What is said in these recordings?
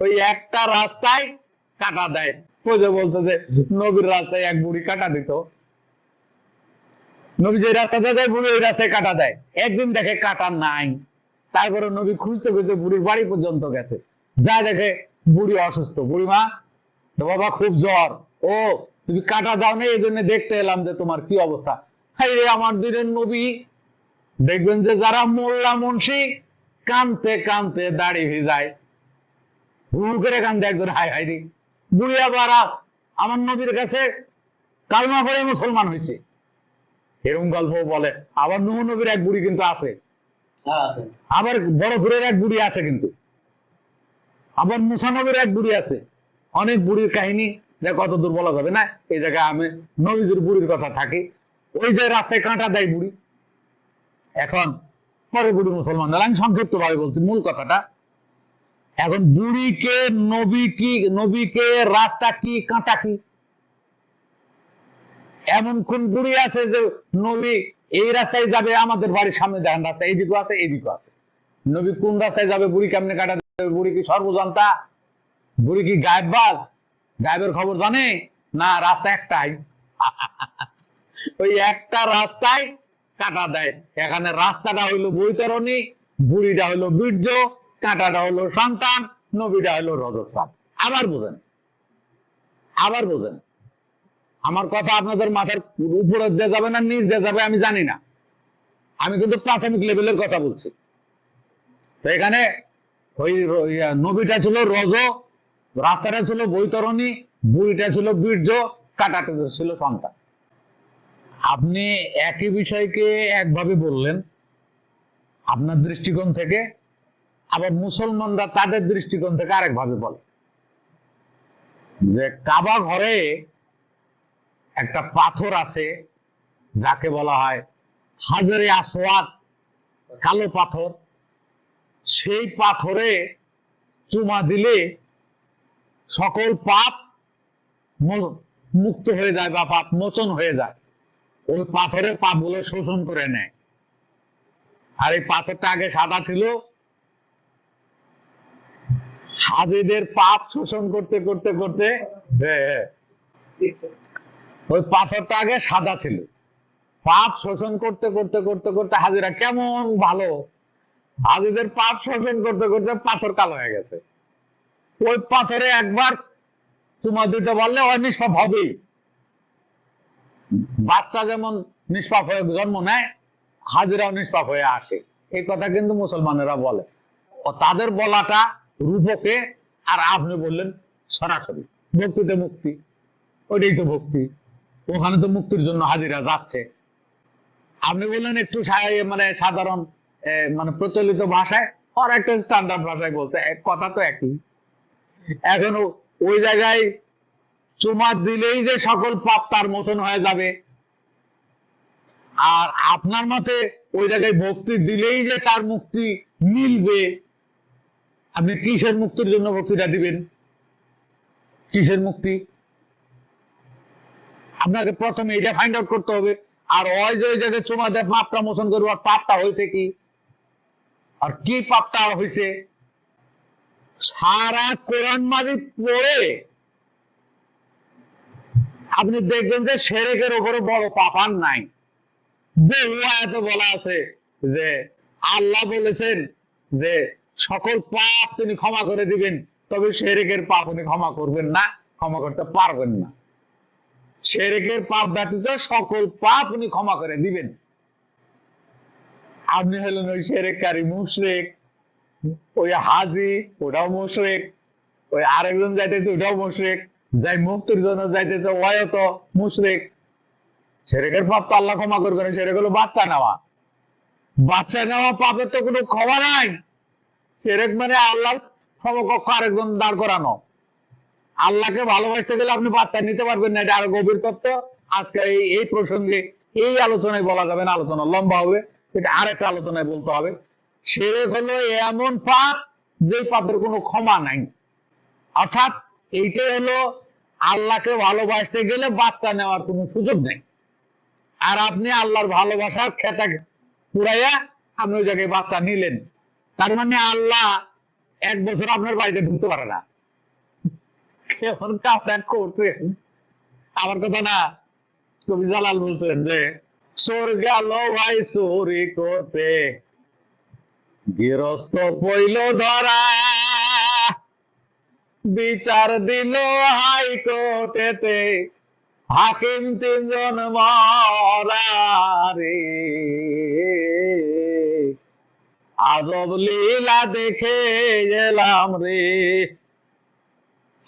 ওই একটা রাস্তায় কাটা দেয়। যে বলছে যে নবীর রাস্তায় এক বুড়ি কাটা দিত। নবী যে রাস্তাতে যায়, বুড়ি ওই রাস্তায় কাটা দেয়। একদিন দেখে কাটা নাই। তারপরে নবী খুঁজতে খুঁজতে বুড়ির বাড়ি পর্যন্ত গেছে। যা দেখে বুড়ি অসুস্থ। বুড়ি মা, তো বাবা খুব জ্বর। ও, তুমি কাটা দাও না এই জন্য দেখতে এলাম যে তোমার কি অবস্থা। আমার দিনের নবী। দেখবেন যে যারা মোল্লা মুন্সি কানতে কানতে দাড়ি ভিজায়। হু করে কান্দে একজন হাই হাই রে বুড়ি আবার আমার নবীর কাছে কালমা করে মুসলমান হয়েছে। এরকম গল্প বলে। আবার নুহ নবীর এক বুড়ি কিন্তু আছে। হ্যাঁ আবার বড় ঘুরের এক বুড়ি আছে কিন্তু। আবার মুসানবের এক বুড়ি আছে। অনেক বুড়ির কাহিনী যে কত দূর বলা যাবে না? এই জায়গায় আমি নবীজুর বুড়ির কথা থাকি। ওই যে রাস্তায় কাঁটা দেয় বুড়ি। এখন পরে বুড়ি মুসলমান আমি সংক্ষিপ্ত ভাবে বলছি, মূল কথাটা। এখন বুড়িকে নবী কি নবীকে রাস্তা কি, কাঁটা কি? এমন কোন বুড়ি আছে যে নবী এই রাস্তায় যাবে, আমাদের বাড়ির সামনে দেখেন, রাস্তা এইদিকে আছে এইদিকে আছে। নবী কোন রাস্তায় যাবে, বুড়ি কেমনে কাটা? বুড়ি কি সর্বজান্তা? বুড়ি কি গায়েববাজ গায়েবের খবর জানে? না, রাস্তা একটাই। ওই একটা রাস্তায় কাটা দেয়। এখানে রাস্তাটা হইল বৈতরণী, বুড়িটা হইল বীর্য, কাঁটাটা হলো সন্তান, নবীটা হইল রজস্বাদ। আবার বোঝেন। আবার বোঝেন। আমার কথা আপনাদের মাথার উপরে দিয়ে যাবে না, নিচ দিয়ে যাবে, আমি জানি না। আমি কিন্তু প্রাথমিক লেভেলের কথা বলছি। তো এখানে ওই নবীটা ছিল রজ, রাস্তাটা ছিল বৈতরণী, বুড়িটা ছিল বীর্য, কাটাটা ছিল সন্তান। আপনি একই বিষয়কে একভাবে বললেন, আপনার দৃষ্টিকোণ থেকে, আবার মুসলমানরা তাদের দৃষ্টিকোণ থেকে আরেকভাবে বলে। যে কাবা ঘরে একটা পাথর আছে, যাকে বলা হয় হাজারে আসওয়াদ, কালো পাথর। সেই পাথরে চুমা দিলে সকল পাপ মুক্ত হয়ে যায় বা পাপ মোচন হয়ে যায়। ওই পাথরের পাপগুলো শোষণ করে নেয়। আর এই পাথরটা আগে সাদা ছিল। হাজিদের পাপ শোষণ করতে করতে করতে ওই পাথরটা আগে সাদা ছিল। পাপ শোষণ করতে করতে করতে করতে হাজিরা কেমন ভালো। হাজিদের পাপ শোষণ করতে করতে পাথর কালো হয়ে গেছে। ওই পাথরে একবার তোমার দুটো বললে ওই হবেই। বাচ্চা যেমন নিষ্পাপ হয়ে জন্ম নেয়, হাজিরাও নিষ্পাপ হয়ে আসে। এই কথা কিন্তু মুসলমানেরা বলে। ও তাদের বলাটা রূপকে, আর আপনি বললেন সরাসরি ভক্তিতে মুক্তি। ওইটাই তো ভক্তি ওখানে তো মুক্তির জন্য হাজিরা যাচ্ছে। আপনি বললেন একটু মানে সাধারণ মানে প্রচলিত ভাষায়, আর একটা স্ট্যান্ডার্ড ভাষায় বলছে, এক কথা তো একই। এখন ওই জায়গায় চুমা দিলেই যে সকল পাপ তার মোচন হয়ে যাবে। আর আপনার মতে ওই জায়গায় ভক্তি দিলেই যে তার মুক্তি মিলবে? আপনি কিসের মুক্তির জন্য ভক্তিটা দিবেন? কিসের মুক্তি? আপনাকে প্রথমে এটা ফাইন্ড আউট করতে হবে। আর ওই যে জায়গায় চুমা দেয়, পাপটা মোচন করব, আর পাপটা হয়েছে কি? আর কি পাপটা হয়েছে? সারা কোরআন মাজিদ পড়ে। আপনি দেখবেন যে সেরেকের ওপরে বড় পাপ আর নাই। বহু আয়াতে বলা আছে যে আল্লাহ বলেছেন যে সকল পাপ তিনি ক্ষমা করে দিবেন, তবে সেরেকের পাপ উনি ক্ষমা করবেন না, ক্ষমা করতে পারবেন না। সেরেকের পাপ ব্যতীত সকল পাপ উনি ক্ষমা করে দিবেন। আপনি হলেন ওই সেরেককারী মুশরেক, ওই হাজি, ওটাও মুশরেক, ওই আরেকজন যাইতেছে ওটাও মুশরেক, যাই মুক্তির জন্য যাইতেছে ওয়ও তো মুশরেক সেরেকের পাপ তো আল্লাহ ক্ষমা করবে না সেরেক হলো বাচ্চা নেওয়া। বাচ্চা নেওয়া পাপের তো কোনো ক্ষমা নাই। সেরেক মানে আল্লাহর সমকক্ষ আরেকজন দাঁড় করানো। আল্লাহকে ভালোবাসতে গেলে আপনি বাচ্চা নিতে পারবেন না, এটা আরও গভীর তত্ত্ব। আজকে এই এই প্রসঙ্গে এই আলোচনায় বলা যাবে না, আলোচনা লম্বা হবে, এটা আরেকটা আলোচনায় বলতে হবে। সেরেক হলো এমন পাপ যে পাপের কোনো ক্ষমা নাই। অর্থাৎ এইটাই হলো আল্লাহকে ভালোবাসতে গেলে বাচ্চা নেওয়ার কোনো সুযোগ নেই। আর আপনি আল্লাহর ভালোবাসার খেতা পুরাইয়া আপনি ওই জায়গায় বাচ্চা নিলেন। তার মানে আল্লাহ এক বছর আপনার বাড়িতে ঢুকতে পারে না। কেমন কাপড় করছেন? আমার কথা না, কবি জালাল বলছেন যে চোর গেল ভাই চুরি করতে, গৃহস্থ পইল ধরা, বিচার দিল হাইকোর্টেতে হাকিম তিনজন মরারে। আজব লীলা দেখে গেলাম রে।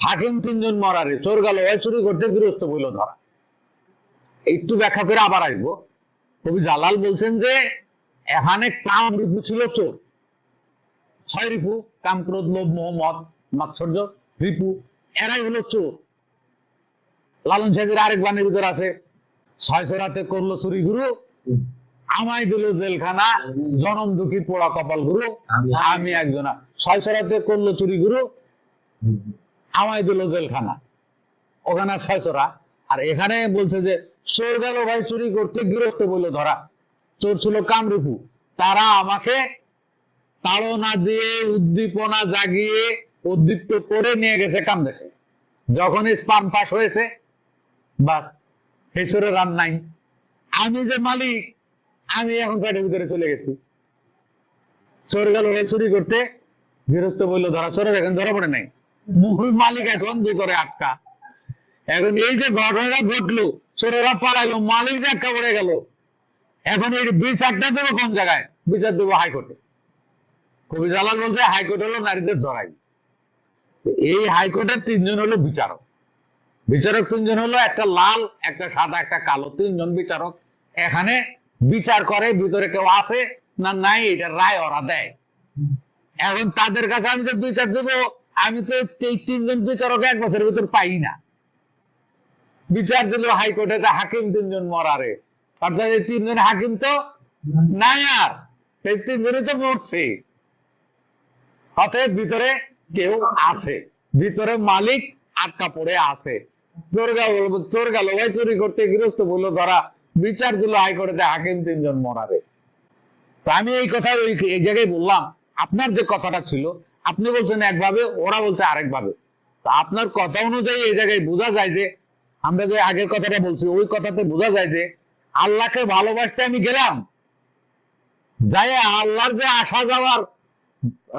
হাকিম তিনজন মরা রে চোর গেল ওই চুরি করতে গৃহস্থ বইল ধরা। একটু ব্যাখ্যা করে আবার আসব। কবি জালাল বলছেন যে, এখানে কাম রিপু ছিল চোর। ছয় রিপু কাম ক্রোধ লোভ, মোহাম্মদ, মাৎসর্য, রিপু, এরাই হলো চোর। লালন সাহেবের আরেক বাণীর ভিতর আছে ছয় রাতে করল চুরি গুরু আমায় দিল জেলখানা জনম দুঃখী পোড়া কপাল গুরু আমি একজন। ছয় রাতে করল চুরি গুরু আমায় দিল জেলখানা। ওখানে ছয় আর এখানে বলছে যে চোর গেল ভাই চুরি করতে গৃহস্থ বলে ধরা। চোর ছিল কামরুফু তারা আমাকে তাড়না দিয়ে উদ্দীপনা জাগিয়ে উদ্দীপ্ত করে নিয়ে গেছে কামদেশে যখন স্পাম পাস হয়েছে বাস হেসরে রান নাই। আমি যে মালিক, আমি এখন পেটের ভিতরে চলে গেছি। চোর গেল চুরি করতে, গৃহস্থ বলল, ধরা চোরের, এখন ধরা পড়ে নাই। মূল মালিক এখন ভিতরে আটকা। এখন এই যে ঘটনাটা ঘটলো, চোরেরা পালাইলো মালিক যে আটকা পড়ে গেল। এখন এই বিচারটা দেবো কোন জায়গায়? বিচার দেবো হাইকোর্টে। কবি জালাল বলছে, হাইকোর্ট হলো নারীদের জড়াই এই হাইকোর্টের তিনজন হলো বিচারক। বিচারক তিনজন হলো, একটা লাল, একটা সাদা, একটা কালো। তিনজন বিচারক। এখানে বিচার করে, ভিতরে কেউ আছে না নাই, এটা রায় ওরা দেয়। এখন তাদের কাছে আমি যে বিচার দেবো, আমি তো এই তিনজন বিচারক এক বছরের ভিতর পাই না। বিচার দিল হাইকোর্টে হাকিম তিনজন মরারে। অর্থাৎ এই তিনজন হাকিম তো নাই আর এই তিনজনই তো মরছে। অতএব ভিতরে কেউ আছে, ভিতরে মালিক আটকা পড়ে আছে। চোর গেল ভাই চুরি করতে গৃহস্থ বলল, ধরা, বিচার দিল হাইকোর্টে হাকিম তিনজন মরারে তো আমি এই কথা ওই এই জায়গায় বললাম, আপনার যে কথাটা ছিল, আপনি বলছেন একভাবে, ওরা বলছে আরেকভাবে। তো আপনার কথা অনুযায়ী এই জায়গায় বোঝা যায় যে, আমরা যে আগের কথাটা বলছি, ওই কথাতে বোঝা যায় যে, আল্লাহকে ভালোবাসতে আমি গেলাম। যাই আল্লাহর যে আসা যাওয়ার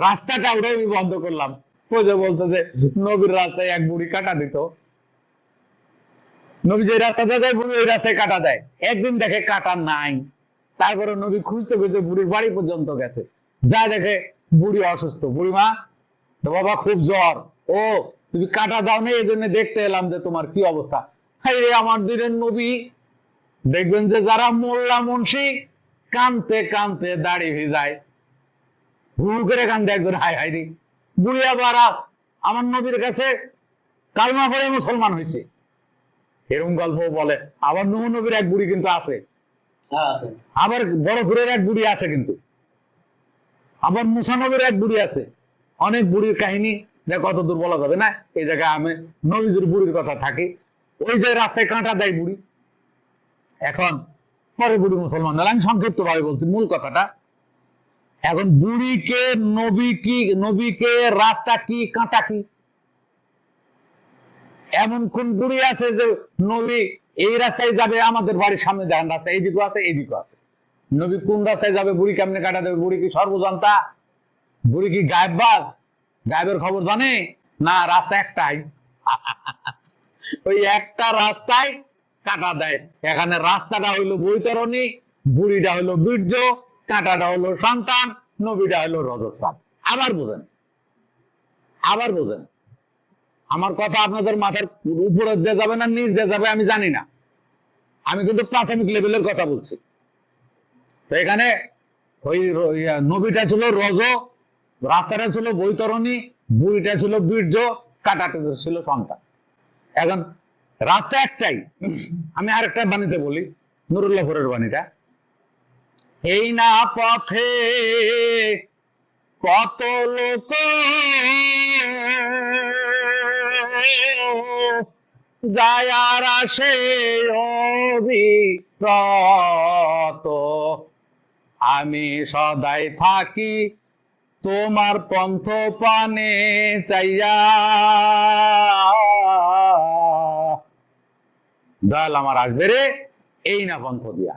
রাস্তাটা ওটাই আমি বন্ধ করলাম। ওই যে বলছে যে, নবীর রাস্তায় এক বুড়ি কাটা দিত নবী যে রাস্তাতে যায়, বুড়ি ওই রাস্তায় কাটা দেয়। একদিন দেখে কাটা নাই। তারপরে নবী খুঁজতে খুঁজতে বুড়ির বাড়ি পর্যন্ত গেছে। যা দেখে বুড়ি অসুস্থ। বুড়ি মা, তো বাবা খুব জ্বর। ও, তুমি কাটা দাও না এই জন্য দেখতে এলাম যে তোমার কি অবস্থা। হাই রে আমার দিনের নবী। দেখবেন যে যারা মোল্লা মুন্সি, কানতে কানতে দাড়ি ভিজায়। হু করে কান্দে একজন হাই হাই রে। বুড়ি আবার, আমার নবীর কাছে কালমা পড়ে মুসলমান হয়েছে। এরকম গল্প বলে। আবার নূহ নবীর এক বুড়ি কিন্তু আছে। আবার বড় ঘুরের এক বুড়ি আছে কিন্তু। আবার মুসানবের এক বুড়ি আছে। অনেক বুড়ির কাহিনী যে কত দূর বলা যাবে না? এই জায়গায় আমি নবীজুর বুড়ির কথা থাকি। ওই যে রাস্তায় কাঁটা দেয় বুড়ি। এখন পরে বুড়ি মুসলমান। হলো। আমি সংক্ষিপ্ত ভাবে বলছি মূল কথাটা। এখন বুড়িকে নবী কি নবীকে রাস্তা কি কাঁটা কি? এমন কোন বুড়ি আছে যে নবী এই রাস্তায় যাবে, আমাদের বাড়ির সামনে দেখেন রাস্তা এইদিকে আছে এইদিকে আছে। নবী কোন রাস্তায় যাবে, বুড়ি কেমনে কাটা দেবে বুড়ি কি সর্বজান্তা? বুড়ি কি গায়েব বাস গায়েবের খবর জানে? না, রাস্তা একটাই। ওই একটা রাস্তায় কাটা দেয়। এখানে রাস্তাটা হইল বৈতরণী, বুড়িটা হইল বীর্য, কাঁটাটা হলো সন্তান, নবীটা হইল রজস্রাব। আবার বোঝেন। আবার বোঝেন। আমার কথা আপনাদের মাথার উপরে দিয়ে যাবে না নিচ দিয়ে যাবে আমি জানি না। আমি কিন্তু প্রাথমিক লেভেলের কথা বলছি। তো এখানে ওই নবীটা ছিল রজ, রাস্তাটা ছিল বৈতরণী, বুড়িটা ছিল বীর্য, কাটাটা ছিল সন্তান। এখন রাস্তা একটাই। আমি আরেকটা বাণীতে বলি নুরুল্লাহরের বাণীটা। এই না পথে কত লোক যায় আর আসে অবিরত। আমি সদাই থাকি তোমার পন্থ পানে চাইয়া। দয়াল আমার আসবে রে এই না পন্থ দিয়া।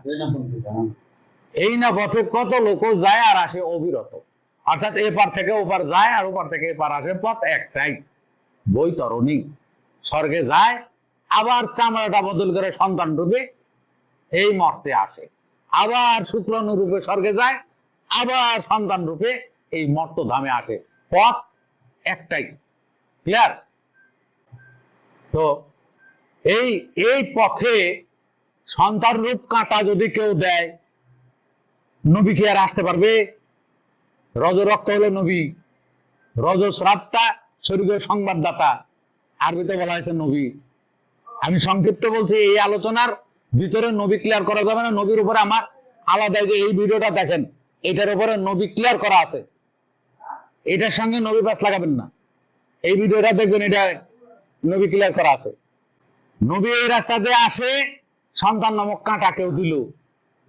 এই না পথে কত লোক যায় আর আসে অবিরত। অর্থাৎ এপার থেকে ওপার যায় আর ওপার থেকে এপার আসে পথ একটাই বৈতরণী। স্বর্গে যায়, আবার চামড়াটা বদল করে সন্তান রূপে এই মর্তে আসে। আবার শুক্রাণু রূপে স্বর্গে যায়, আবার সন্তান রূপে এই মর্ত ধামে আসে। পথ একটাই ক্লিয়ার তো এই এই পথে সন্তান রূপ কাঁটা যদি কেউ দেয়, নবী কি আর আসতে পারবে? রজ রক্ত হলো নবী। রজ শ্রাপটা শরীরের সংবাদদাতা আরবিতে বলা হয়েছে নবী। আমি সংক্ষিপ্ত বলছি, এই আলোচনার ভিতরে নবী ক্লিয়ার করা যাবে না। নবীর উপরে আমার আলাদা যে এই ভিডিওটা দেখেন, এটার উপরে নবী ক্লিয়ার করা আছে। এটার সঙ্গে নবী পাস লাগাবেন না। এই ভিডিওটা দেখবেন, এটা নবী ক্লিয়ার করা আছে। নবী এই রাস্তা দিয়ে আসে, সন্তান নামক কাঁটা কেউ দিল।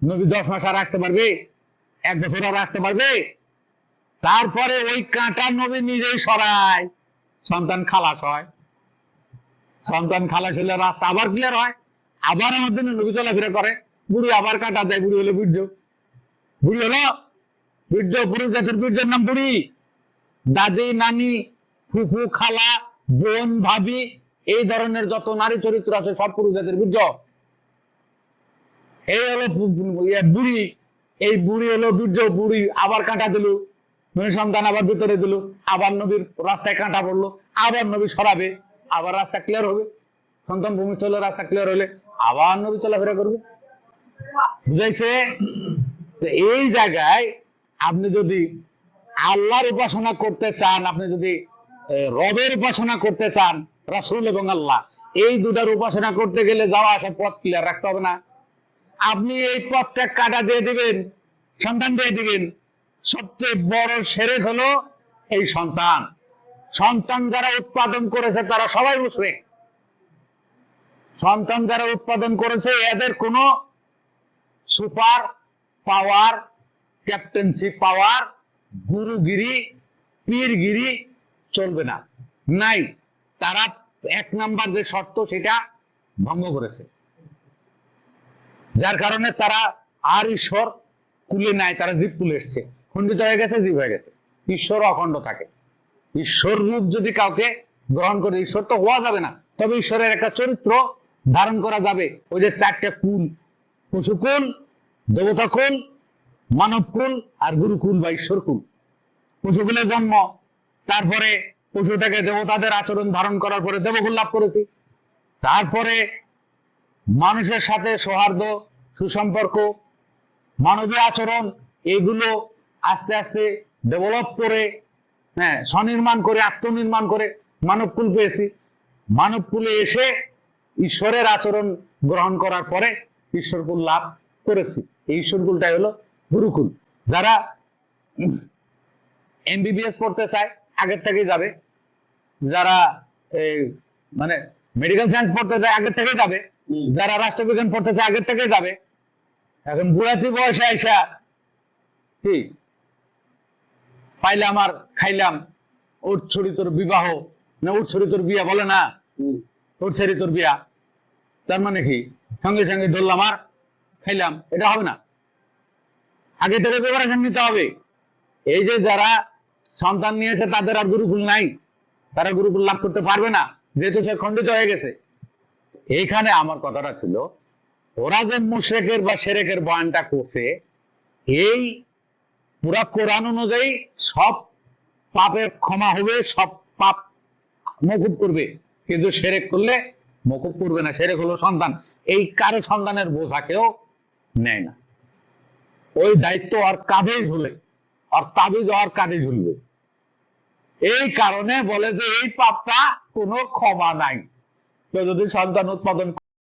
নবী দশ মাস আর আসতে পারবে? এক বছর আর আসতে পারবে? তারপরে ওই কাঁটা নবী নিজেই সরায়। সন্তান খালাস হয়। সন্তান খালাস হলে রাস্তা আবার ক্লিয়ার হয়। আবার আমার জন্য নবী চলাফেরা করে। বুড়ি আবার কাটা দেয়, বুড়ি হলো বীর্য। বুড়ি হলো বীর্য, পুরুষ জাতির বীর্যের নাম বুড়ি। দাদি, নানি, ফুফু, খালা, বোন, ভাবি, এই ধরনের যত নারী চরিত্র আছে, সব পুরুষ জাতির বীর্য। এই হলো ইয়ে বুড়ি। এই বুড়ি হলো বীর্য, বুড়ি আবার কাঁটা দিল। সন্তান আবার ভিতরে দিল। আবার নবীর রাস্তায় কাঁটা পড়ল। আবার নবী সরাবে। আবার রাস্তা ক্লিয়ার হবে। সন্তান ভূমিষ্ঠ হলে রাস্তা ক্লিয়ার হলে আবার নবী চলাফেরা করবে। বুঝাইছে? এই জায়গায় আপনি যদি আল্লাহর উপাসনা করতে চান, আপনি যদি রবের উপাসনা করতে চান, রাসূল এবং আল্লাহ, এই দুটার উপাসনা করতে গেলে যাওয়া আসা পথ ক্লিয়ার রাখতে হবে না। আপনি এই পথটা কাটা দিয়ে দিবেন সন্তান দিয়ে দিবেন। সবচেয়ে বড় সেরেক হলো এই সন্তান। সন্তান যারা উৎপাদন করেছে, তারা সবাই মুশরিক সন্তান যারা উৎপাদন করেছে, এদের কোনো সুপার পাওয়ার ক্যাপ্টেন্সি পাওয়ার, গুরুগিরি, পীরগিরি চলবে না। নাই, তারা এক নাম্বার যে শর্ত, সেটা ভঙ্গ করেছে। যার কারণে তারা আর ঈশ্বর কুলে নাই, তারা জীব কুলে এসছে। খণ্ডিত হয়ে গেছে, জীব হয়ে গেছে। ঈশ্বর অখণ্ড থাকে। ঈশ্বর রূপ যদি কাউকে গ্রহণ করে, ঈশ্বর তো হওয়া যাবে না। তবে ঈশ্বরের একটা চরিত্র ধারণ করা যাবে। ওই যে চারটে কুল পশুকুল দেবতা কুল, মানব কুল আর গুরুকুল বা ঈশ্বর কুল। পশুকুলের জন্ম, তারপরে পশু থেকে দেবতাদের আচরণ ধারণ করার পরে দেবকুল লাভ করেছি। তারপরে মানুষের সাথে সৌহার্দ্য, সুসম্পর্ক, মানবীয় আচরণ, এগুলো আস্তে আস্তে ডেভেলপ করে হ্যাঁ স্বনির্মাণ করে আত্মনির্মাণ করে মানব কুল পেয়েছি। মানব কুলে এসে ঈশ্বরের আচরণ গ্রহণ করার পরে ঈশ্বরকুল লাভ করেছি। এই ঈশ্বরকুলটাই হলো গুরুকুল। যারা এমবিবিএস পড়তে চায় আগের থেকেই যাবে। যারা এই মানে মেডিকেল সায়েন্স পড়তে চায় আগের থেকেই যাবে। যারা রাষ্ট্রবিজ্ঞান পড়তে চায় আগের থেকেই যাবে। এখন বুড়াতি বয়সে আইসা কি পাইলাম আর খাইলাম। ওর ছড়ি তোর বিবাহ। না ওর ছড়ি তোর বিয়া বলে না? ওর ছেড়ি তোর বিয়া। তার মানে কি? সঙ্গে সঙ্গে ধরলাম আর খাইলাম। এটা হবে না। আগে থেকে প্রিপারেশন নিতে হবে। এই যে যারা সন্তান নিয়েছে তাদের আর গুরুকুল নাই। তারা গুরুকুল লাভ করতে পারবে না যেহেতু সে খণ্ডিত হয়ে গেছে। এইখানে আমার কথাটা ছিল ওরা যে মুশরেকের বা সেরেকের বয়ানটা করছে এই পুরা কোরআন অনুযায়ী সব পাপের ক্ষমা হবে, সব পাপ মকুব করবে। কিন্তু সেরেক করলে মকুব করবে না, সেরেক হলো সন্তান। এই কারও সন্তানের বোঝা কেউ নেয় না। ওই দায়িত্ব আর কাঁধেই ঝুলে, আর তাবিজ আর কাঁধে ঝুলবে। এই কারণে বলে যে এই পাপটা কোনো ক্ষমা নাই। তো যদি সন্তান উৎপাদন